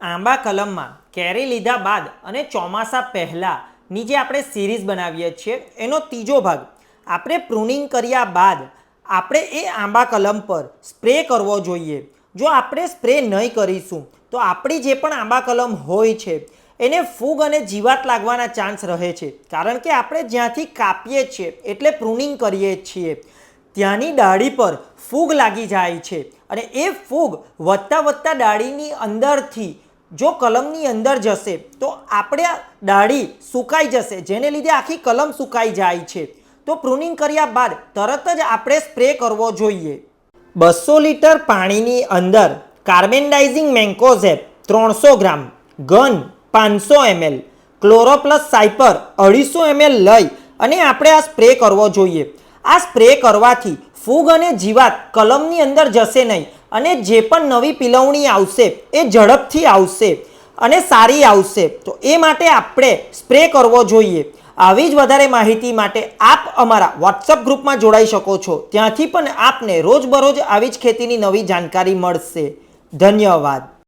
આંબા કલમમાં કેરી લીધા બાદ અને ચોમાસા પહેલાંની જે આપણે સિરીઝ બનાવીએ છીએ. એનો ત્રીજો ભાગ, આપણે પ્રુનિંગ કર્યા બાદ આપણે એ આંબા કલમ પર સ્પ્રે કરવો જોઈએ. જો આપણે સ્પ્રે નહીં કરીશું, તો આપણી જે પણ આંબા કલમ હોય છે, એને ફૂગ અને જીવાત લાગવાના ચાન્સ રહે છે. કારણ કે આપણે જ્યાંથી કાપીએ છીએ, એટલે પ્રુનિંગ કરીએ છીએ. ત્યાંની ડાળી પર ફૂગ લાગી જાય છે. અને એ ફૂગ વધતા વધતા ડાળીની અંદરથી જો કલમની અંદર જશે, તો આપણે ડાળી સુકાઈ જશે, જેને લીધે આખી કલમ સુકાઈ જાય છે. તો પ્રુનિંગ કર્યા બાદ તરત જ આપણે સ્પ્રે કરવો જોઈએ. બસો લીટર પાણીની અંદર કાર્બેન્ડાઇઝિંગ મેન્કોઝેપ ત્રણસો ગ્રામ ગન પાંચસો એમએલ ક્લોરોપ્લસ સાયપર અઢીસો એમએલ લઈ અને આપણે આ સ્પ્રે કરવો જોઈએ. આ સ્પ્રે કરવાથી ફૂગ અને જીવાત કલમની અંદર જશે નહીં અને જે પણ નવી પિલવણી આવશે, એ ઝડપથી આવશે અને સારી આવશે. તો એ માટે આપણે સ્પ્રે કરવો જોઈએ. આવી જ વધારે માહિતી માટે આપ અમારા વોટ્સઅપ ગ્રુપમાં જોડાઈ શકો છો. ત્યાંથી પણ આપને રોજબરોજ આવી જ ખેતીની નવી જાણકારી મળશે. ધન્યવાદ.